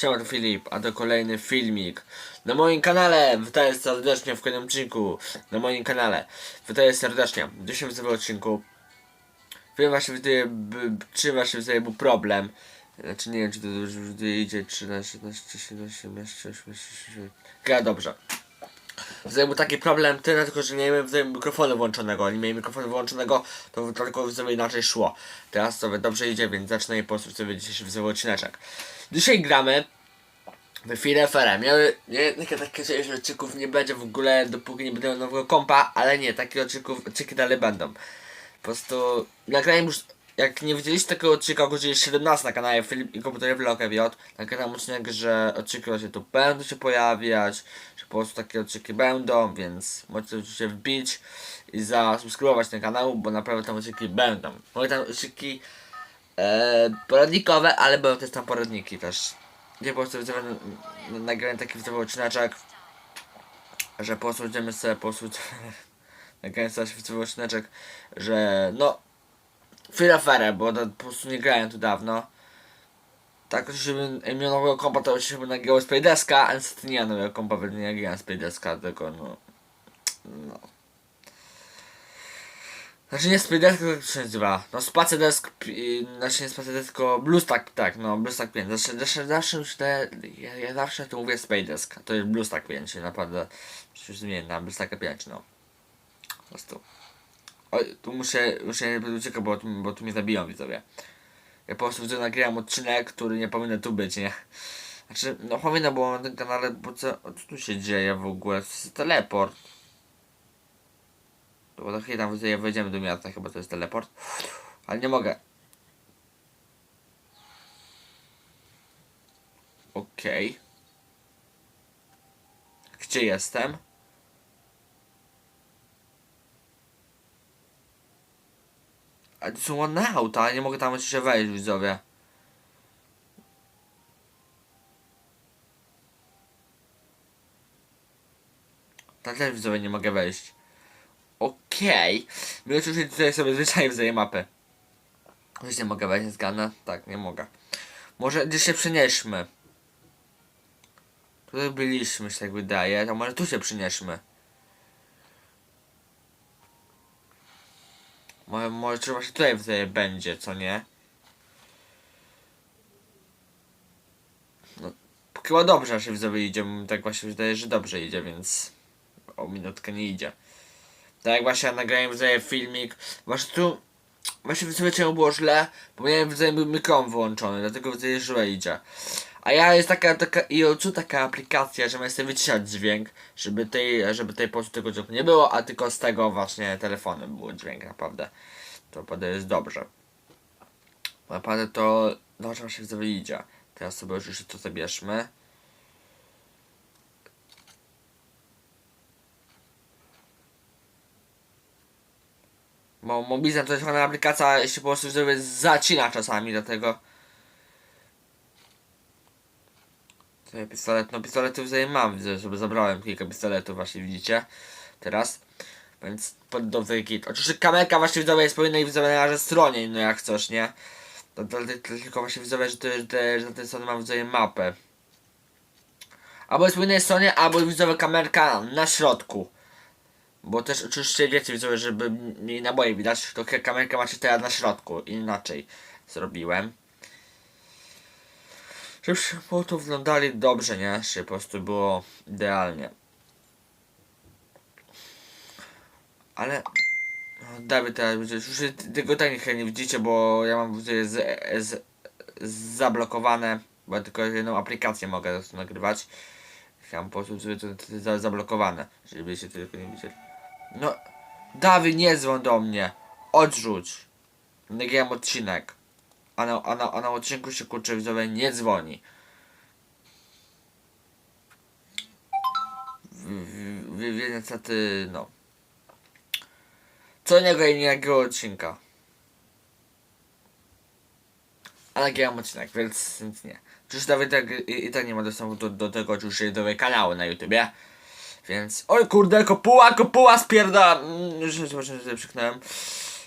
To Filip, a to kolejny filmik na moim kanale. Witaj serdecznie w kolejnym odcinku na moim kanale. Witaj serdecznie. W tym odcinku wiem właśnie czy właśnie widzę był problem. Znaczy nie wiem, czy to już idzie 13, 17, 17, 18, 18, 19. Gra dobrze. Widzę był taki problem tyle, tylko że nie miałem mikrofonu włączonego. Nie miałem mikrofonu włączonego, to tylko widzę inaczej szło. Teraz sobie dobrze idzie, więc zacznę i po prostu sobie dzisiejszy widzę odcineczek. Dzisiaj gramy w Fire FRM. Miały nie, takie, takie że odcinków nie będzie w ogóle dopóki nie będę nowego kompa, ale nie, takie odcinków, odcinki dalej będą. Po prostu nagrałem już, jak nie widzieliście takiego odcinka o godzinie 17 na kanale Filip i komputerowy Lokewjot, nagrałem odcinek, że odcinki właśnie tu będą się pojawiać, że po prostu takie odcinki będą, więc możecie się wbić i zasubskrybować ten kanał, bo naprawdę tam odcinki będą. Moje tam odcinki e, poradnikowe, ale będą też tam poradniki też. Gdzie po prostu nagrałem taki widzowy odcineczek, że po prostu będziemy sobie po prostu nagrałem sobie widzowy odcineczek, że no Affair, bo to po prostu nie grałem tu dawno. Tak, żeby miał nowego kompa, to się by nagrało z Playdeska, ale niestety nie mam nowego kompa, więc nie grałem z Playdeska, tylko no... No... Znaczy nie Spydesk, jak to się nazywa? No Space Desk, pi- znaczy nie Space Desk, tylko BlueStack, tak, no BlueStack 5. Zawsze, zawsze, zawsze myślę, ja, ja zawsze tu mówię Space Desk, to jest BlueStack 5, naprawdę, przecież zmienię na BlueStack 5, no. Po prostu. Oj, tu muszę, muszę uciekać, bo, bo tu mnie zabiją widzowie. Ja po prostu widzę, nagrałem odcinek, który nie powinien tu być, nie? Znaczy, no powinno było na tym kanale, bo co, co tu się dzieje w ogóle? To jest teleport. Bo to chwilę tam widzę, wejdziemy do miasta, chyba to jest teleport. Ale nie mogę. Okej. Gdzie jestem? A to są ładne auta, ale nie mogę tam jeszcze wejść, widzowie. Tak też widzowie nie mogę wejść. Okej. My oczywiście tutaj sobie zwyczajnie wzaję mapę. Nie mogę wejść, zgadnę? Tak, nie mogę. Może gdzieś się przenieśmy. Tutaj byliśmy, się tak wydaje. To może tu się przenieśmy. Może, może się tutaj wzaje będzie, co nie? No, chyba dobrze się widzowie idzie. Tak właśnie wydaje, że dobrze idzie, więc o minutkę nie idzie. Tak jak właśnie nagrałem widzowie filmik. Właśnie tu właśnie widzowie czemu było źle, bo miałem był mikrofon wyłączony, dlatego widzowie źle idzie. A ja jest taka, taka i tu taka aplikacja, że mogę sobie wyciszać dźwięk, żeby tej, żeby tej po tego dźwięku nie było, a tylko z tego właśnie telefonu był dźwięk naprawdę. To naprawdę jest dobrze. Naprawdę to dobrze się widzowie idzie. Teraz sobie już to zabierzmy. Bo mobilna to jest aplikacja, się po prostu sobie zacina czasami, dlatego... Sobie pistolet, no pistoletów tutaj mam, widzę, żeby zabrałem kilka pistoletów właśnie, widzicie? Teraz. Więc pod do tej kit. Oczywiście kamerka właśnie widzowie jest powinna ich widzowie na stronie, no jak coś, nie? To, to, to, to tylko właśnie widzowie, że, to, że, że na tej stronie mam widzowie mapę. Albo jest po innej stronie, albo widzowie kamerka na środku. Bo też oczywiście wiecie widzowie, żeby mi naboje widać, to ka- kamerkę macie teraz na środku. Inaczej zrobiłem. Żebyście po prostu wyglądali dobrze, nie? Żeby po prostu było idealnie. Ale... No, Dawid teraz będzie... Już tego tak nie, widzicie, bo ja mam z, z, z, zablokowane, bo ja tylko jedną aplikację mogę to nagrywać. Mam po prostu sobie to, to, to za- zablokowane, żebyście tylko nie widzieli. No, Dawid, nie dzwoń do mnie. Odrzuć. Nagrałem odcinek. A na, a, na, a na odcinku się kurczę widzowie nie dzwoni. W- w- w- Niestety, no. Co niego i niejakiego odcinka. A nagrałem odcinek, więc, więc nie. Przecież Dawid tak, i, i tak nie ma dostępu do, do tego oczywiście do kanału na YouTubie. Więc, oj kurde, kopuła, kopuła spierda! Mm, Już już właśnie sobie przyknąłem.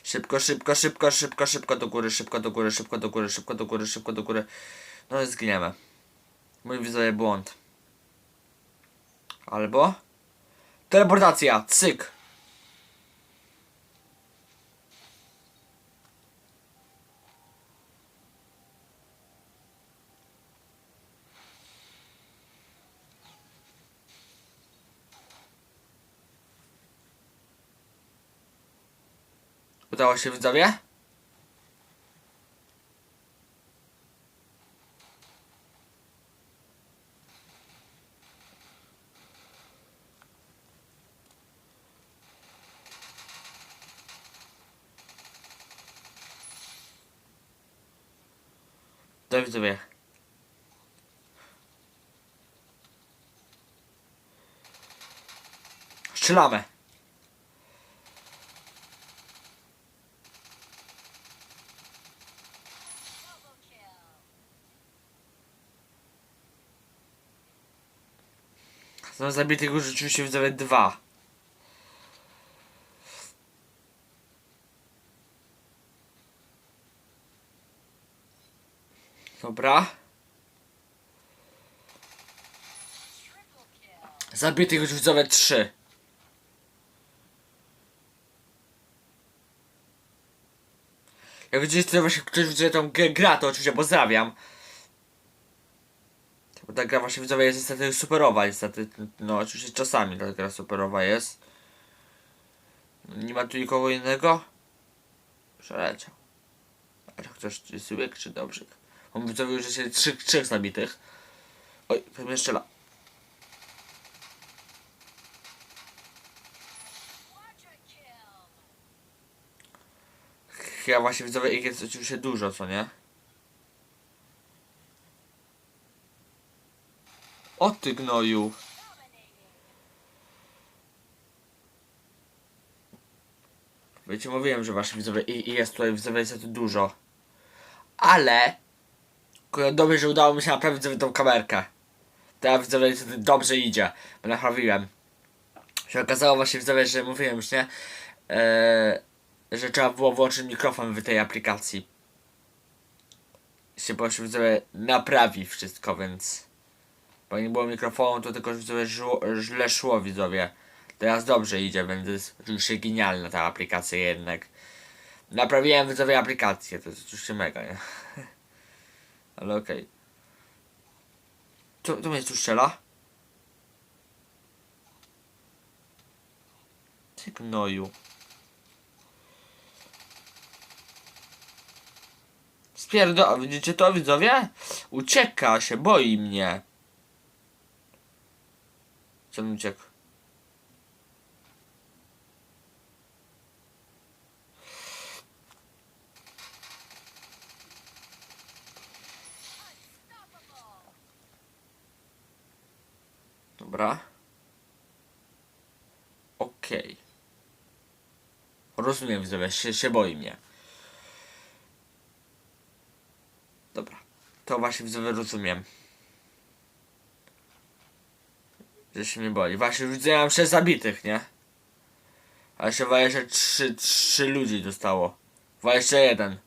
Szybko, szybko, szybko, szybko, szybko do góry, szybko do góry, szybko do góry, szybko do góry, szybko do góry. No i zginiemy. Mój widzowie błąd. Albo... Teleportacja, cyk. Udało się widzowie? Do widzowie. Strzelamy. Są zabitych już rzeczywiście widzowie dwa. Dobra. Zabitych już widzowie trzy. Jak widzicie, to właśnie ktoś widzowie tą grę gra, to oczywiście pozdrawiam. Bo ta gra właśnie widzowie jest niestety superowa, niestety, no oczywiście czasami ta gra superowa jest. Nie ma tu nikogo innego? Przeleciał. A ktoś jest złyk czy dobrze? Mam widzowie już jest trzech, trzech zabitych. Oj, to mnie strzela. Ja właśnie widzowie ich jest oczywiście dużo, co nie? O ty gnoju. Wiecie, mówiłem, że wasze widzowie i, i jest tutaj widzowie jest tu dużo. Ale dobrze, że udało mi się naprawić sobie tą kamerkę. Teraz widzowie niestety dobrze idzie, bo naprawiłem. Się okazało właśnie widzowie, że mówiłem już, nie? Eee, że trzeba było włączyć mikrofon w tej aplikacji. Się po widzowie naprawi wszystko, więc... Bo nie było mikrofonu, to tylko widzowie żło, źle szło widzowie. Teraz dobrze idzie, jest oczywiście genialna ta aplikacja jednak. Naprawiłem widzowie aplikację, to jest oczywiście mega, nie? Ale okej. Okay. Mnie tu strzela? Ty gnoju. Spierdo... Widzicie to widzowie? Ucieka się, boi mnie. Co mi uciekł? Dobra. Okej. Okay. Rozumiem, widzowie, się, się boi mnie. Dobra. To właśnie rozumiem. Że się mnie boli. Właśnie mam 6 zabitych, nie? A jeszcze 23 3 ludzi dostało. 21.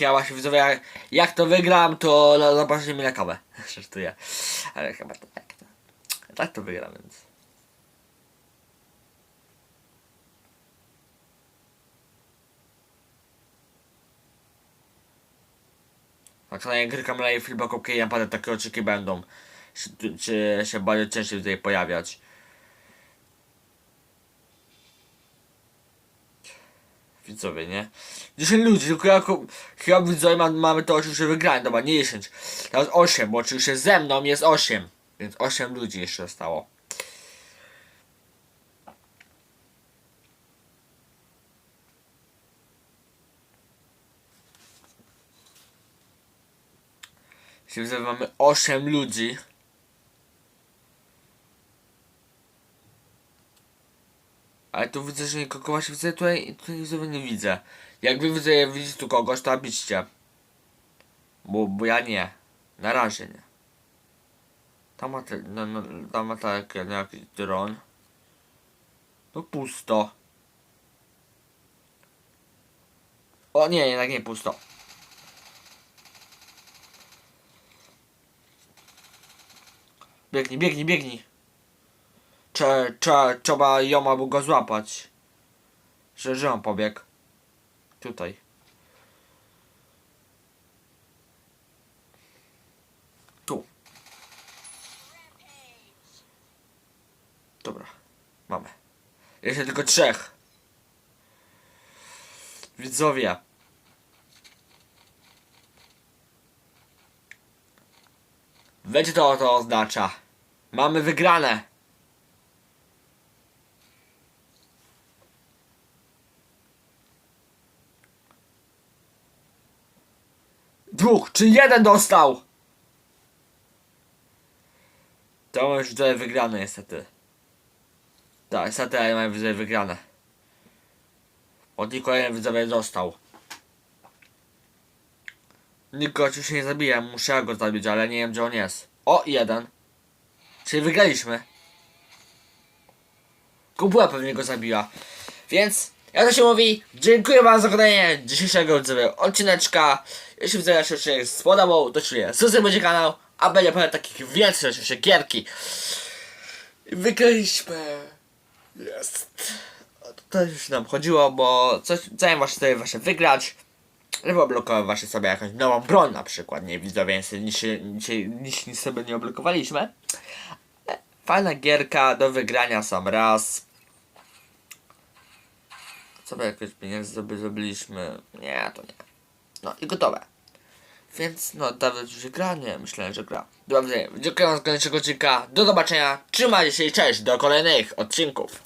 Ja właśnie widzowie, jak, jak to wygram, to no, zobaczycie mi na kawę. Żartuję. Ale chyba to tak. To, tak to wygram, więc. Tak samo jak gry Live film ok, naprawdę takie oczyki będą. Czy, czy się bardzo częściej tutaj pojawiać. Widzowie, nie? 10 ludzi, tylko jako, chyba widzowie ma, mamy to oczywiście wygrane, dobra, nie 10. Teraz 8, bo oczywiście ze mną jest 8. Więc 8 ludzi jeszcze zostało. Widzę, mamy 8 ludzi. Ale tu widzę, że nikogo właśnie widzę, tutaj, tutaj widzowie nie widzę. Jak wy widzę, widzicie tu kogoś, to napiszcie. Bo, bo ja nie. Na razie nie. Tam ma, te, no, no, tam ma tak, no, jakiś dron. No pusto. O nie, jednak nie pusto. Biegnij, biegnij, biegnij. Cze, cze, trzeba ją albo go złapać. Że, że on pobiegł. Tutaj. Tu. Dobra. Mamy. Jeszcze tylko trzech. Widzowie. Wiecie to, to oznacza. Mamy wygrane. Dwóch, czy jeden dostał? To już tutaj wygrane niestety. Tak, niestety ja mam widzę wygrane. Nich kolejny widzowie został. Nikogo oczywiście nie zabiję, muszę go zabić, ale nie wiem gdzie on jest. O, jeden. Czyli wygraliśmy. Kubuła pewnie go zabiła. Więc, jak to się mówi, dziękuję wam za oglądanie dzisiejszego odcineczka. Jeśli widzowie się odcinek spodobał, to oczywiście subskrybujcie kanał, a będzie parę takich więcej oczywiście gierki. Wygraliśmy. Jest. To już nam chodziło, bo coś chciałem właśnie sobie właśnie wygrać. Odblokować właśnie sobie jakąś nową broń na przykład, nie widzowie, więc dzisiaj, dzisiaj, nic, nic sobie nie odblokowaliśmy. Ale Fajna gierka, do wygrania sam raz. Co by jakieś pieniądze sobie zrobiliśmy? Nie, to nie. No i gotowe. Więc no, Dawid już gra? Nie, myślałem, że gra. Dobrze, dziękuję wam za kolejnego odcinka. Do zobaczenia. Trzymajcie się i cześć. Do kolejnych odcinków.